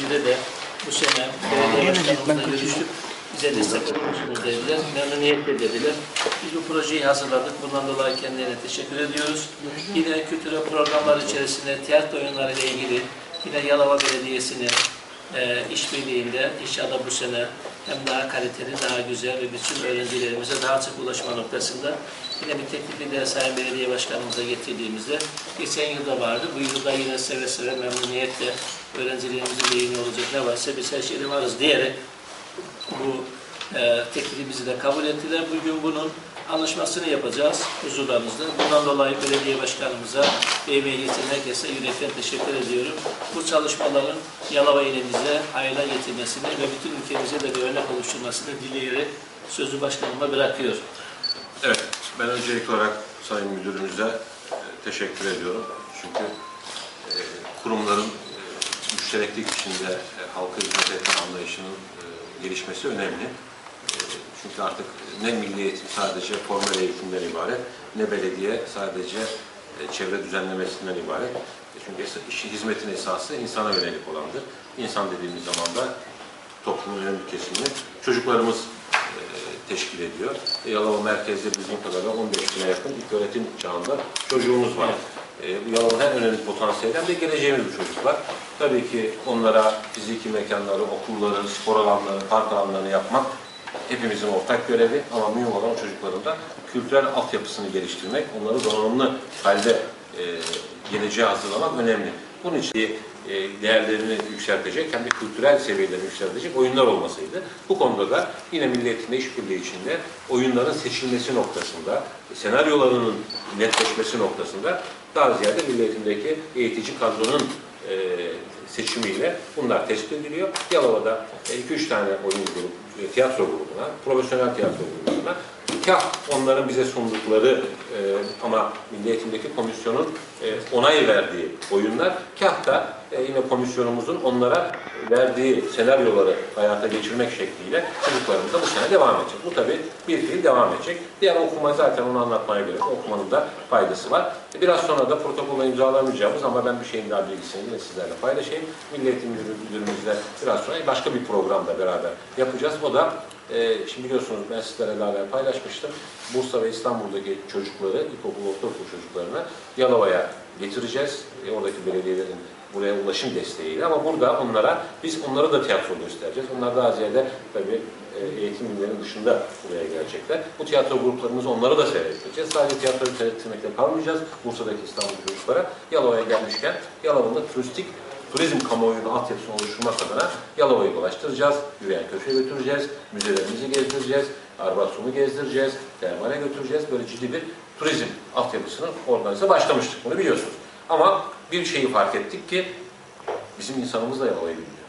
projede de bu sene belediye başkanımızla görüştük. Bize destek olmuşsunuz dediler. Memnuniyetle dediler. Biz bu projeyi hazırladık. Bundan dolayı kendilerine teşekkür ediyoruz. Yine kültür ve programlar içerisinde tiyatro oyunları ile ilgili yine Yalova Belediyesi'nin e, işbirliğinde inşallah bu sene hem daha kaliteli, daha güzel ve bütün öğrencilerimize daha çok ulaşma noktasında yine bir teknikli de Sayın Belediye Başkanımıza getirdiğimizde geçen yılda vardı. Bu yılda yine seve seve memnuniyetle öğrencilerimizin lehine olacak ne varsa biz her şeyde varız diyerek bu e, teklifimizi de kabul ettiler. Bugün bunun anlaşmasını yapacağız huzurlarınızda. Bundan dolayı belediye başkanımıza emeği geçen herkese yürekten teşekkür ediyorum. Bu çalışmaların Yalova ilimize hayırla getirmesini ve bütün ülkemize de bir örnek oluşturmasını dileyerek sözü başkanıma bırakıyor. Evet, ben öncelikli olarak Sayın Müdürümüze e, teşekkür ediyorum. Çünkü e, kurumların e, müştereklik içinde e, halka hizmet etme anlayışının e, gelişmesi önemli. Çünkü artık ne milli eğitim sadece formel eğitimden ibaret, ne belediye sadece e, çevre düzenlemesinden ibaret. E, çünkü işi hizmetin esası insana yönelik olandır. İnsan dediğimiz zaman da toplumun önemli kesimini çocuklarımız e, teşkil ediyor. Yalova merkezde bildiğim kadarıyla 15 bine yakın ilk öğretim çağında çocuğumuz var. Bu Yalova'nın en önemli potansiyeli de geleceğimiz bu çocuklar. Tabii ki onlara fiziki mekanları, okulları, spor alanları, park alanlarını yapmak hepimizin ortak görevi ama mühim olan çocukların da kültürel altyapısını geliştirmek, onları donanımlı halde e, geleceğe hazırlamak önemli. Bunun için e, değerlerini yükseltecek hem de kültürel seviyelerini yükseltecek oyunlar olmasıydı. Bu konuda da yine Milli Eğitim'le işbirliği içinde oyunların seçilmesi noktasında, senaryolarının netleşmesi noktasında daha ziyade Milli Eğitim'deki eğitici kadronun e, seçimiyle bunlar tespit ediliyor. Yalova'da 2-3 tane oyun grubu, e, tiyatro grubuna, profesyonel tiyatro grubuna kah onların bize sundukları e, ama Milli Eğitim'deki komisyonun e, onay verdiği oyunlar kah da e, yine komisyonumuzun onlara verdiği senaryoları hayata geçirmek şekliyle çocuklarımız da bu sene devam edecek. Bu tabii bir fiil devam edecek. Diğer okuma zaten onu anlatmaya gerek. Okumanın da faydası var. Biraz sonra da protokolla imzalamayacağımız ama ben bir şeyin daha bilgisini yine sizlerle paylaşayım. Milli Eğitim Müdür- Müdürümüzle biraz sonra başka bir programda beraber yapacağız. O da e, şimdi biliyorsunuz ben sizlere daha evvel paylaşmıştım. Bursa ve İstanbul'daki çocukları, ilkokul, ortaokul çocuklarını Yalova'ya getireceğiz. E, oradaki belediyelerin buraya ulaşım desteğiyle ama burada onlara, biz onlara da tiyatro göstereceğiz. Onlar daha ziyade tabii e, eğitim günlerinin dışında buraya gelecekler. Bu tiyatro gruplarımızı onlara da seyrettireceğiz. Sadece tiyatroyu seyrettirmekle kalmayacağız. Bursa'daki İstanbul çocuklara Yalova'ya gelmişken Yalova'nın turistik turizm kamuoyunun altyapısını oluşturmak adına Yalova'yı dolaştıracağız, yürüyen köşeye götüreceğiz, müzelerimizi gezdireceğiz, Arbatum'u gezdireceğiz, termale götüreceğiz. Böyle ciddi bir turizm altyapısının organize başlamıştık. Bunu biliyorsunuz. Ama bir şeyi fark ettik ki bizim insanımız da Yalova'yı bilmiyor.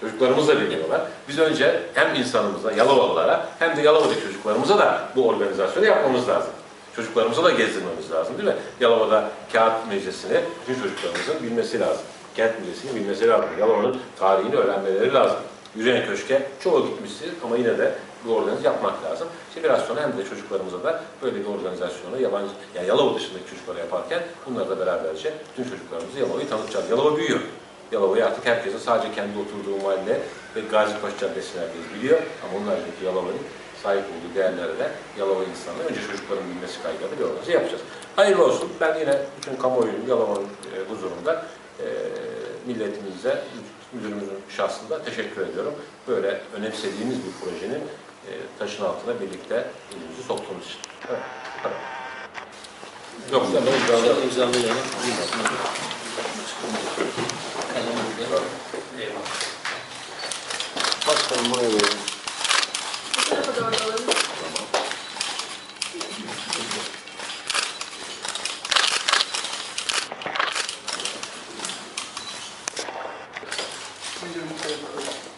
Çocuklarımız da bilmiyorlar. Biz önce hem insanımıza, Yalovalılara hem de Yalova'daki çocuklarımıza da bu organizasyonu yapmamız lazım. Çocuklarımıza da gezdirmemiz lazım değil mi? Yalova'da kağıt müzesini bütün çocuklarımızın bilmesi lazım. Kent müzesini bilmesi lazım. Yalova'nın tarihini öğrenmeleri lazım. Yürüyen köşke çoğu gitmiştir ama yine de bu organize yapmak lazım. İşte biraz sonra hem de çocuklarımıza da böyle bir organizasyonu yabancı, yani Yalova dışındaki çocuklara yaparken bunları da beraberce bütün çocuklarımızı Yalova'yı tanıtacağız. Yalova büyüyor. Yalova'yı artık herkese sadece kendi oturduğu mahalle ve Gazi Paşa Caddesi'ni herkes biliyor. Ama onun haricindeki Yalova'nın sahip olduğu değerlere de Yalova insanları önce çocukların bilmesi kaygılı bir organize yapacağız. Hayırlı olsun. Ben yine bütün kamuoyunun Yalova'nın e, huzurunda e, milletimize, müdürümüzün şahsında teşekkür ediyorum. Böyle önemsediğimiz bir projenin e, taşın altına birlikte elimizi soktuğumuz için. Evet. Tamam. Yoksa ben imzalarım. imzalayalım. Please, in favor.